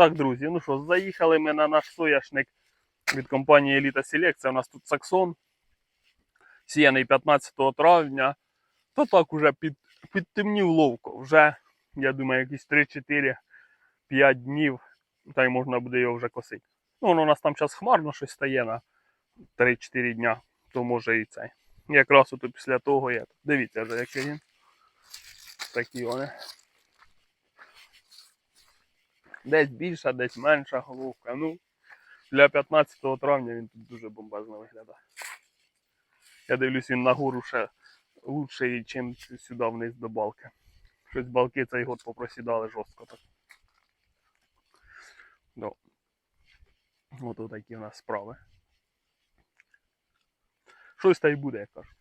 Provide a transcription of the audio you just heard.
Так, друзі, ну що, заїхали ми на наш соняшник від компанії Еліта Селекція. У нас тут саксон. Сіяний 15 травня. То так уже під, підтемнів ловко. Вже, я думаю, якісь 3-4-5 днів. Та й можна буде його вже косити. Ну, воно у нас там зараз хмарно щось стає на 3-4 дня, то може і цей. Якраз от після того я. Дивіться вже, який він. Такі вони. Десь більша, десь менша головка. Ну, для 15 травня він тут дуже бомбезно виглядає. Я дивлюсь, він нагору ще лучший, ніж сюди вниз до балки. Щось балки цей год попросідали жорстко так. Ну. От такі у нас справи. Щось та й буде, я кажу.